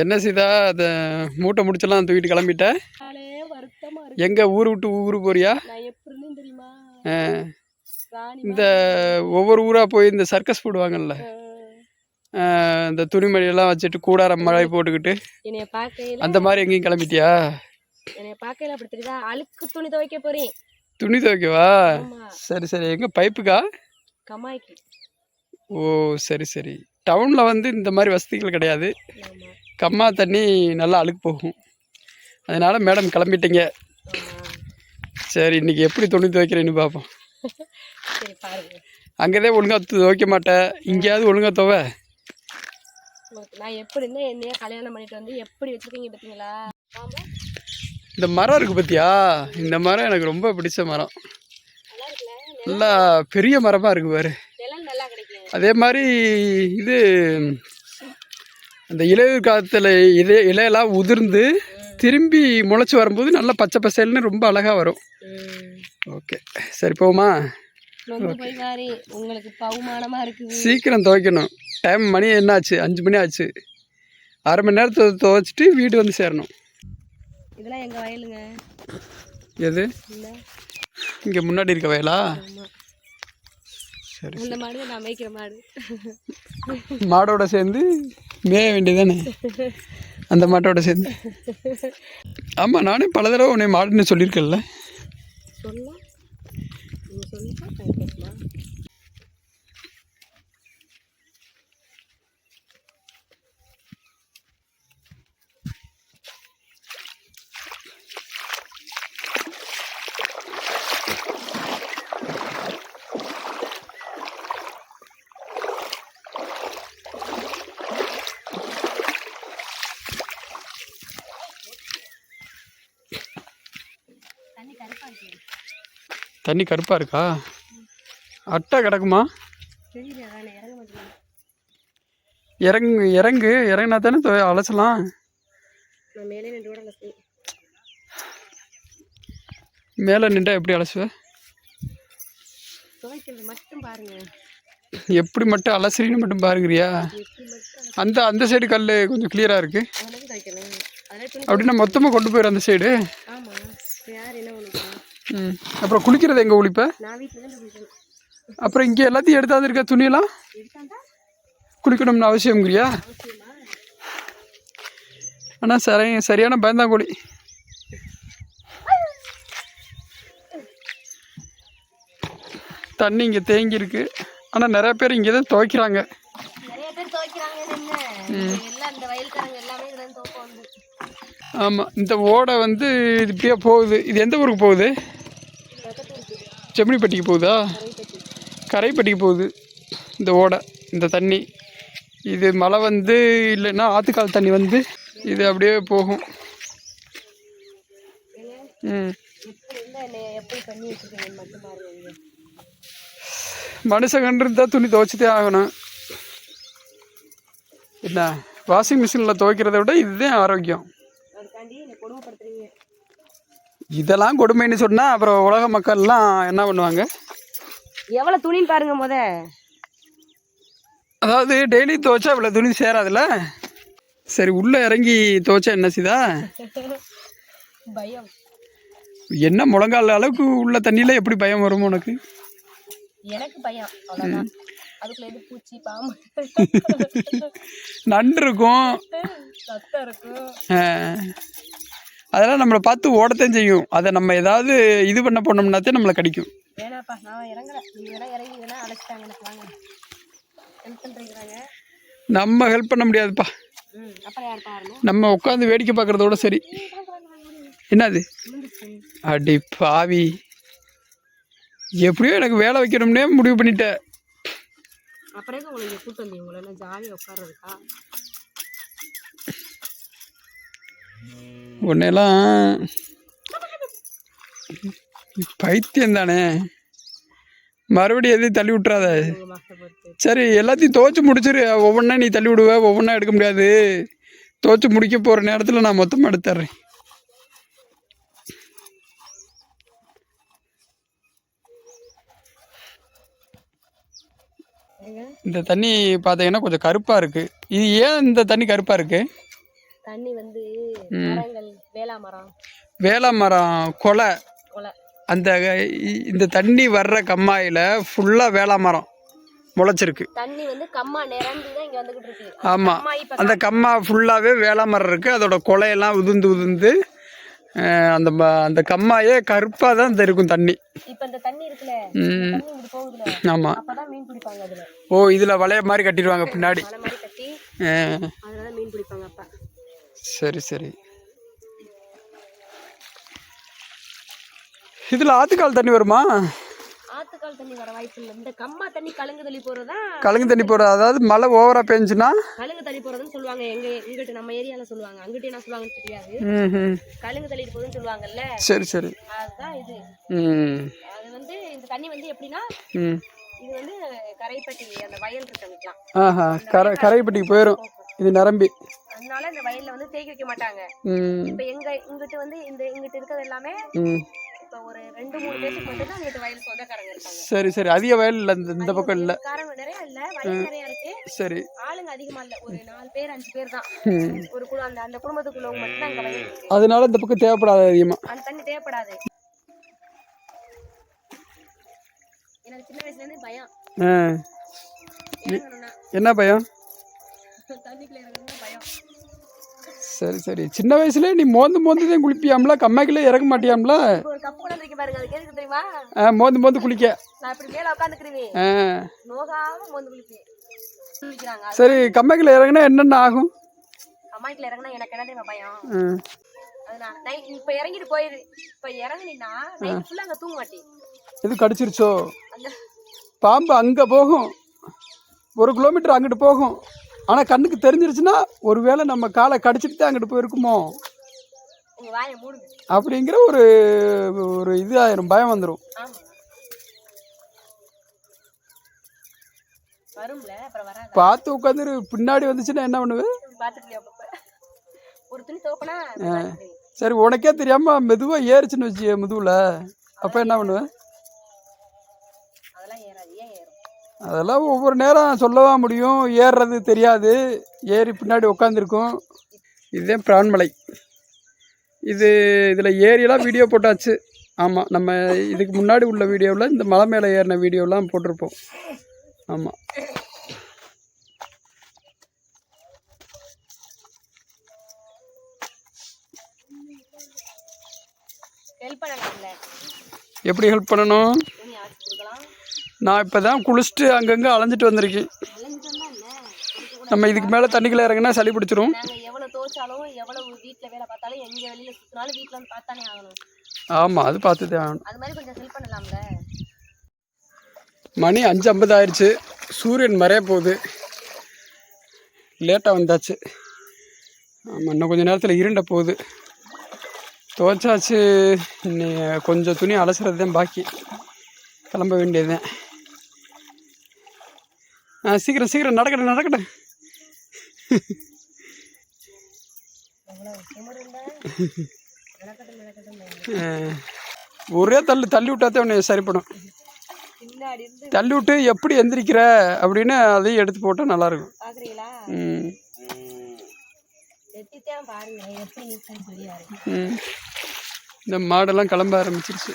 என்ன சீதா அதை மூட்டை முடிச்செல்லாம் தூக்கிட்டு கிளம்பிட்ட? எங்கே ஊர் விட்டு ஊர் போறியா? இந்த ஒவ்வொரு ஊராக போய் இந்த சர்க்கஸ் போடுவாங்கல்ல? இந்த துணிமணியெல்லாம் வச்சுட்டு கூடாரம் மழை போட்டுக்கிட்டு. அந்த மாதிரி எங்கேயும் கிளம்பிட்டியா? அழுக்கு துணி துவைக்க போறேன். துணி துவைக்கவா? சரி சரி. எங்கே பைப்புக்கா? ஓ சரி சரி. டவுனில் வந்து இந்த மாதிரி வசதிகள் கிடையாது. கம்மா தண்ணி நல்லா அழுக்கு போகும். அதனால் மேடம் கிளம்பிட்டீங்க. சரி இன்னைக்கு எப்படி துணி துவைக்கிறேன்னு பார்ப்போம். அங்கேதான் ஒழுங்காக துவைக்க மாட்டேன் இங்கேயாவது ஒழுங்காக துவை. நான் எப்படி என்னைய கல்யாணம் பண்ணிட்டு வந்து எப்படி வச்சிருக்கீங்க பார்த்தீங்களா இந்த மரம் இருக்குது பார்த்தியா இந்த மரம் எனக்கு ரொம்ப பிடிச்ச மரம். நல்லா பெரிய மரமாக இருக்குது பாரு. அதே மாதிரி இது அந்த இலையுதிர் காலத்தில் இதே இலையெல்லாம் உதிர்ந்து திரும்பி முளைச்சி வரும்போது நல்லா பச்சை பசேல்னு ரொம்ப அழகாக வரும். ஓகே. சரி போமா உங்களுக்கு இருக்குது. சீக்கிரம் துவைக்கணும். டைம் மணி என்ன ஆச்சு அஞ்சு மணி ஆச்சு. அரை மணி நேரத்தை துவைச்சிட்டு வீடு வந்து சேரணும். இதெல்லாம் எங்க வயலுங்க? எது? இங்கே முன்னாடி இருக்க வயலா? சரி இந்த மாடு நான் மேய்க்கிற மாடு. மாடோட சேர்ந்து மேய வேண்டியதானே அந்த மாட்டோட சேர்ந்து. ஆமாம் நானே பல தடவை உன்னை மாடுன்னு சொல்லியிருக்கேன்ல. சொல்ல. தண்ணி கருப்பாக இருக்கா? அட்டை கிடக்குமா? இறங்க இறங்கு இறங்கு இறங்கினா தானே அலசலாம். மேலே நின்று எப்படி அலசுவ? எப்படி மட்டும் அலசுறின்னு மட்டும் பாருங்கிறியா? அந்த அந்த சைடு கல் கொஞ்சம் கிளியராக இருக்குது அப்படின்னா மொத்தமாக கொண்டு போயிடும் அந்த சைடு ஆமாம் இப்போ யார் என்ன பண்ணுறா ம். அப்புறம் குளிக்கிறது எங்கே குளிப்ப அப்புறம் இங்கே எல்லாத்தையும் எடுத்தாது இருக்க துணியெல்லாம் குளிக்கணும்னு அவசியம்ங்கிறியா? அவசியமா? ஆனால் சரி சரியான பயந்தாங்கோழி. தண்ணி இங்கே தேங்கி இருக்கு ஆனால் நிறைய பேர் இங்கே தான் துவைக்கிறாங்க ஆமாம் இந்த ஓடை வந்து இது இப்படியே போகுது. இது எந்த ஊருக்கு போகுது? செம்மணிப்பட்டிக்கு போகுதா? கரைப்பட்டிக்கு போகுது. இந்த ஓடை இந்த தண்ணி. இது மழை வந்து இல்லைன்னா ஆற்றுக்கால் தண்ணி வந்து இது அப்படியே போகும். ம். எப்படி இருந்தால் துணி துவைச்சிட்டே ஆகணும். என்ன? வாஷிங் மிஷினில் துவைக்கிறத விட இதுதான் ஆரோக்கியம். அதுக்காண்டி என்னை இதெல்லாம் கொடுமைன்னு சொன்னால் அப்புறம் உலக மக்கள்லாம் என்ன பண்ணுவாங்க? எவ்வளோ துணின்னு பாருங்க முத. அதாவது டெய்லி துவைச்சா இவ்வளோ துணி சேராதுல்ல? சரி உள்ளே இறங்கி துவைச்சா என்ன செய்தா? பயம். என்ன முழங்கால அளவுக்கு உள்ள தண்ணியில் எப்படி பயம் வரும் உனக்கு? எனக்கு பயம் அதுக்குள்ள எது பூச்சி பாம்பு? நண்டு இருக்கும். அதெல்லாம் நம்மளை பார்த்து ஓடத்தான் செய்யும். அதை நம்ம ஏதாவது இது பண்ண போனோம்னாத்தே நம்மளை கடிக்கும். வேணாப்பா நான் இறங்குறேன். நீங்கள் வேணா இறங்கி வேணா அழைச்சிட்டாங்க. எனக்கு வாங்க. ஹெல்ப் பண்ணுறீங்கிறாங்க நம்ம ஹெல்ப் பண்ண முடியாதுப்பா. நம்ம உட்காந்து வேடிக்கை பார்க்குறதோட சரி. என்னது? அடி பாவி. எப்படியோ எனக்கு வேலை வைக்கணும்னே முடிவு பண்ணிட்டேன். அப்புறம் உங்களுக்கு கூட்டு வந்தீங்க உங்களை எல்லாம் ஜாலியாக உட்கார்றதுக்கா? உன்னையெல்லாம் பைத்தியம் தானே? மறுபடியும் எதையும் தள்ளி விட்றாத சரி எல்லாத்தையும் துவைச்சு முடிச்சிரு. ஒவ்வொன்றா நீ தள்ளி விடுவ ஒவ்வொன்றா எடுக்க முடியாது. துவைச்சு முடிக்க போகிற நேரத்தில் நான் மொத்தமாக எடுத்துட்றேன் இந்த தண்ணி பார்த்தீங்கன்னா கொஞ்சம் கருப்பாக இருக்குது இது ஏன் இந்த தண்ணி கருப்பாக இருக்குது தண்ணி வந்து. மரங்கள் வேளா மரம். வேள மரம் கொலை. அந்த இந்த தண்ணி வர்ற கம்மாயில் ஃபுல்லாக வேள மரம் முளைச்சிருக்கு. தண்ணி வந்து கம்மா நிரம்பி தான் இங்க வந்துகிட்டு இருக்கு. ஆமாம் அந்த கம்மா ஃபுல்லாகவே வேள மரம் இருக்குது அதோட கொலையெல்லாம் உதிர்ந்து உதிர்ந்து அஹ், அந்த அந்த கம்மாயே கருப்பாக தான் இருக்கும் தண்ணி. இப்ப இந்த தண்ணி இருக்குல்ல ஆமாம் மீன் பிடிப்பாங்க ஓ இதில் வளைய மாதிரி கட்டிடுவாங்க பின்னாடி. அதனால மீன் பிடிப்பாங்க அப்பா. சரி சரி. இதில் ஆத்துக்கால் தண்ணி வருமா? ஆத்துக்கால் தண்ணி வர வாய்ப்பு இல்லை. இந்த கம்மா தண்ணி கலங்கு தள்ளி போறதா? கலங்கு தண்ணி போகிற அதாவது மழை ஓவராக பெஞ்சுன்னா? கழுங்கு தள்ளி போறதுன்னு சொல்லுவாங்க. எங்க இங்கிட்டு நம்ம ஏரியால சொல்லுவாங்க. அங்கிட்டு என்ன சொல்லுவாங்கன்னு தெரியாது. ம் கழுங்கு தள்ளிட்டு போகுதுன்னு சொல்லுவாங்கல்ல? சரி சரி. அதுதான் இது. ம். அது வந்து இந்த தண்ணி வந்து எப்படின்னா ம். இது வந்து கரைப்பட்டி அந்த வயல் இருக்கு அங்கிட்டலாம் ஆஹா. கரை கரைப்பட்டிக்கு போயிடும் இது நிரம்பி. அதனால இந்த வயல்ல வந்து தேக்கி வைக்க மாட்டாங்க. இப்ப எங்க இங்கிட்டு வந்து இந்த இங்கிட்டு இருக்கிறது எல்லாமே இப்ப ஒரு ரெண்டு மூணு பேருக்கு மட்டும் தான் இங்கிட்டு வயல் சொந்தக்காரங்க இருக்காங்க. சரி சரி. அதிக வயல் இல்லை இந்த இந்த பக்கம் இல்லை. காரங்க நிறைய இல்ல. வயல் நிறைய இருக்கு. சரி. ஆளுங்க அதிகமா இல்ல. ஒரு நாலு பேர் அஞ்சு பேர் தான். ஒரு குழு அந்த அந்த குடும்பத்துக்குள்ளவங்க மட்டும் தான் அங்க வயல் இருக்கு. அதனால இந்த பக்கம் தேவைப்படாது அதிகமாக அந்த தண்ணி தேவைப்படாது. எனக்கு சின்ன வயசுல இருந்து பயம். என்ன பயம்? சரி சரி. சின்ன வயசுல நீ மோந்து மோந்து தான் குளிப்பியாம்ல? கம்மாக்கில இறங்க மாட்டியாம்ல? ஆ மோந்து மோந்து குளிக்க. சரி கம்மாக்கில இறங்கினா என்னென்ன ஆகும்? கம்மாக்கில இறங்கினா எனக்கு என்ன தெரியுமா பயம் இப்ப இறங்கிட்டு போயிரு இப்ப இறங்குனீங்கன்னா அங்க தூங்க மாட்டேன் எது கடிச்சிருச்சோ? பாம்பு அங்க போகும். ஒரு கிலோமீட்டர் அங்கிட்டு போகும். ஆனால் கண்ணுக்கு தெரிஞ்சிருச்சுன்னா ஒருவேளை நம்ம காலை கடிச்சிட்டு தான் அங்கிட்டு போயிருக்குமோ? அப்படிங்கிற ஒரு ஒரு இது ஆயிரும் பயம் வந்துடும் பார்த்து உட்காந்துரு பின்னாடி வந்துச்சுன்னா என்ன பண்ணுவேன் சரி உனக்கே தெரியாமல் மெதுவாக ஏறிச்சுன்னு வச்சு முதுவில். அப்போ என்ன பண்ணுவேன் அதெல்லாம் ஒவ்வொரு நேரம் சொல்லவா முடியும். ஏறுறது தெரியாது. ஏறி பின்னாடி உட்காந்துருக்கும் இதுதான் பிரான்மலை. இது இதில் ஏரியெல்லாம் வீடியோ போட்டாச்சு. ஆமாம் நம்ம இதுக்கு முன்னாடி உள்ள வீடியோவில் இந்த மலை மேலே ஏறின வீடியோலாம் போட்டிருப்போம். ஆமாம் எப்படி ஹெல்ப் பண்ணணும்? நான் இப்போ தான் குளிச்சுட்டு அங்கங்கே அலைஞ்சிட்டு வந்திருக்கேன். நம்ம இதுக்கு மேலே தண்ணிக்குள்ளே இறங்கினா சளி பிடிச்சிரும். ஆமாம் அது பார்த்து தான் ஆகணும் மணி அஞ்சு ஐம்பது ஆயிடுச்சு சூரியன் மறைய போகுது. லேட்டாக வந்தாச்சு. ஆமாம் இன்னும் கொஞ்சம் நேரத்தில் இருண்ட போகுது. துவைச்சாச்சு. கொஞ்சம் துணி அலசுறது தான் பாக்கி. கிளம்ப வேண்டியதுதான். ஆ சீக்கிரம் சீக்கிரம் நடக்கட்டும் நடக்கட்டும். ஒரே தள்ளு தள்ளி விட்டாதே உன்னை சரிப்படும். தள்ளி விட்டு எப்படி எந்திரிக்கிற அப்படின்னு அதையும் எடுத்து போட்டால் நல்லாயிருக்கும். இந்த மாடெல்லாம் கிளம்ப ஆரம்பிச்சிருச்சு.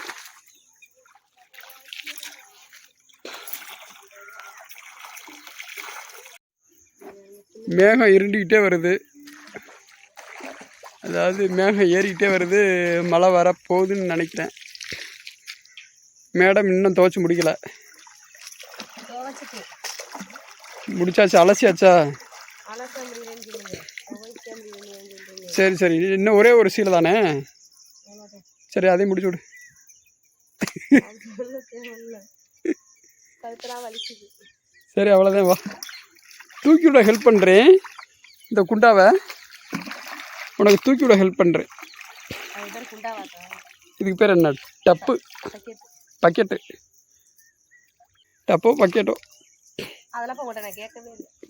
மேகம் இருண்டிக்கிட்டே வருது. அதாவது மேகம் ஏறிக்கிட்டே வருது மழை வர போகுதுன்னு நினைக்கிறேன். மேடம் இன்னும் துவைச்சி முடிக்கல. முடிச்சாச்சா? அலசியாச்சா? சரி சரி. இன்னும் ஒரே ஒரு சீலை தானே? சரி அதையும் முடிச்சு விடு. சரி அவ்வளோதான் வா. தூக்கி விட ஹெல்ப் பண்ணுறேன் இந்த குண்டாவை. உனக்கு தூக்கி விட ஹெல்ப் பண்ணுறேன் இதுக்கு பேர் என்ன? டப்பு. பக்கெட்டு. டப்போ பக்கெட்டோ?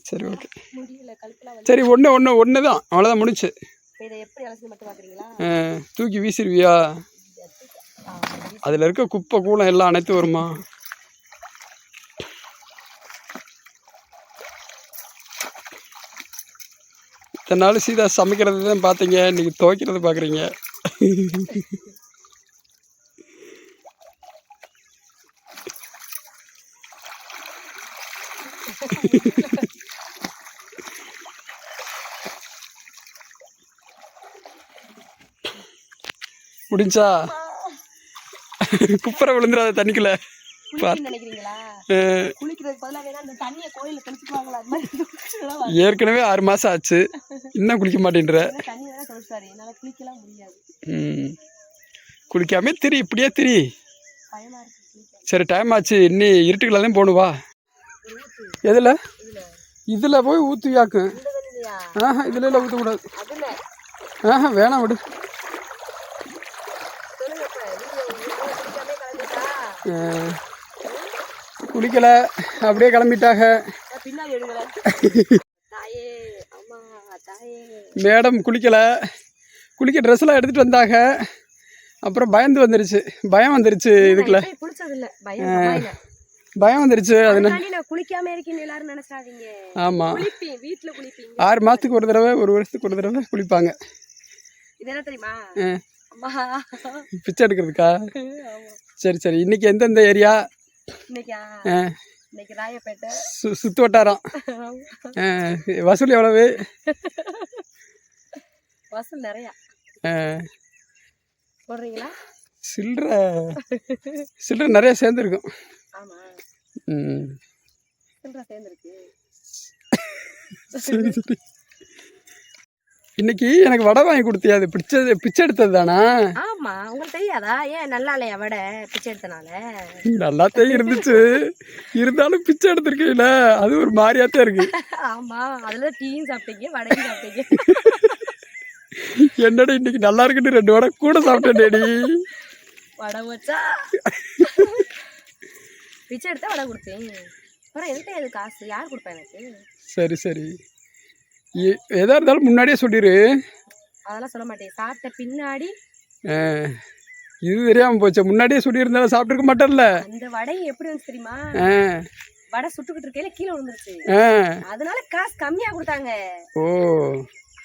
சரி ஓகே. சரி ஒன்று ஒன்று ஒன்று தான் அவ்வளோதான் முடிச்சு தூக்கி வீசிடுவியா அதில் இருக்க குப்பை கூலம் எல்லாம் அனைத்து வருமா? இத்தனை நாள் சீதா சமைக்கிறது தான் பார்த்தீங்க இன்னைக்கு துவைக்கிறது பார்க்குறீங்க. முடிஞ்சா? குப்பரை விழுந்துடாத தண்ணிக்குள்ள. ஏற்கனவே ஆறு மாதம் ஆச்சு. இன்னும் குளிக்க மாட்டேன்ற. ம். குளிக்காம திரி இப்படியே திரி. சரி டைம் ஆச்சு. இன்னி இருட்டுக்குள்ள தான் போகணும் வா. எதில்? இதுல போய் ஊற்றுவியாக்கும் ஆஹா இதில் எல்லாம் ஊற்றக்கூடாது ஆஹா வேணாம் விடு. குளிக்கலை. அப்படியே கிளம்பிட்டாங்க மேடம் குளிக்கலை. குளிக்க ட்ரெஸ் எல்லாம் எடுத்துகிட்டு வந்தாங்க. அப்புறம் பயந்து வந்துருச்சு. பயம் வந்துருச்சு இதுக்குள்ள பயம் வந்துருச்சு. நினைச்சாதீங்க ஆமாம் ஆறு மாதத்துக்கு ஒரு தடவை ஒரு வருஷத்துக்கு ஒரு தடவை குளிப்பாங்க. பிச்சை எடுக்கிறதுக்கா. சரி சரி. இன்னைக்கு எந்தெந்த ஏரியா? இன்னைக்கா ராயப்பேட்டை. சு சுற்று வட்டாரம் வசூல் எவ்வளவு? வசூல் நிறையா. போடுறீங்களா? சில்லற சில்லற நிறைய சேர்ந்துருக்கும். ஆமா. ம். சில்லற சேர்ந்துருக்கு. சரி சரி இன்னைக்கு எனக்கு வடை வாங்கி கொடுத்தியா? அது பிச்சை பிச்சை எடுத்தது தானா? ஆமா உங்களுக்கு தெரியாதா? ஏன் நல்லா இல்லையா வடை பிச்சை எடுத்தனால? நல்லாத்தான் இருந்துச்சு. இருந்தாலும் பிச்சை எடுத்திருக்கீங்கள அது ஒரு மாதிரியாத்தான் இருக்கு. ஆமா அதுல டீயும் சாப்பிட்டீங்க வடையும் சாப்பிட்டீங்க. என்னடா இன்னைக்கு நல்லா இருக்குன்னு ரெண்டு வடை கூட சாப்பிட்டேன்டி வடை வச்சா பிச்சை எடுத்தா வடை கொடுப்பேன் அப்புறம் எதுக்கு எது காசு? யார் கொடுப்பா எனக்கு? சரி சரி. எ- எதா இருந்தாலும் முன்னாடியே சொல்லிடு அதெல்லாம் சொல்ல மாட்டேன். சாப்பிட்ட பின்னாடி இது தெரியாம போச்சு. முன்னாடியே சொல்லியிருந்தாலும் சாப்பிட்டுருக்க மாட்டேன்ல. அந்த வடை எப்படி வந்துச்சு தெரியுமா? வடை சுட்டுக்கிட்டு இருக்கையில கீழே விழுந்துருச்சு. அதனால காசு கம்மியா கொடுத்தாங்க. ஓ.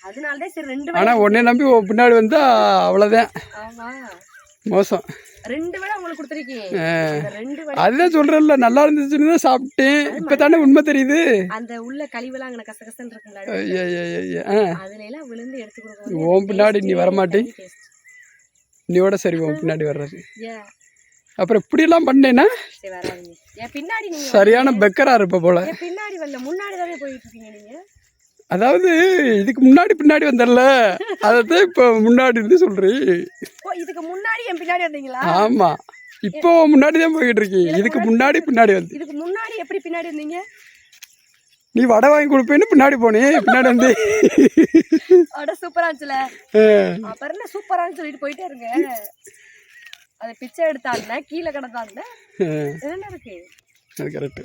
அதனாலதான் சரி ரெண்டு ஆனால் உன்னை நம்பி பின்னாடி வந்தா அவ்வளோதான் ஆமா. மோசம். ரெண்டு உங்களுக்கு அதுதான் சொல்கிறேன்ல நல்லா இருந்துச்சுன்னு தான் சாப்பிட்டேன். இப்போ தானே உண்மை தெரியுது? அந்த உள்ள கழிவெல்லாம் அங்கே இருக்குங்களா அதுல எல்லாம் விழுந்து எடுத்து பின்னாடி நீ வரமாட்டே. நீயோட சரி உன் பின்னாடி வர்றது. அப்புறம் இப்படியெல்லாம் பண்ணேன்னா? சரியான பெக்கரா இருப்ப போல. என் பின்னாடி வரல முன்னாடி தானே போயிட்டு இருக்கீங்க நீங்க? அதாவது இதுக்கு முன்னாடி பின்னாடி வந்தர்ல அதைத்தான் இப்போ முன்னாடி இருந்து சொல்றீ ஓ இதுக்கு முன்னாடி என் பின்னாடி வந்தீங்களா? ஆமா. இப்போ முன்னாடி தான் போய்கிட்டு இருக்கீ. இதுக்கு முன்னாடி பின்னாடி வந்து. இதுக்கு முன்னாடி எப்படி பின்னாடி வந்தீங்க? நீ வடை வாங்கி கொடுப்பேன்னு பின்னாடி போனே. பின்னாடி வந்து. அட சூப்பரா இருந்துச்சுல அப்புறம் சூப்பரான்னு சொல்லிட்டு போயிட்டே இருங்க. அதை பிச்சை எடுத்தாங்க கீழே கிடந்தாங்க என்ன இருக்கு? அது கரெக்டு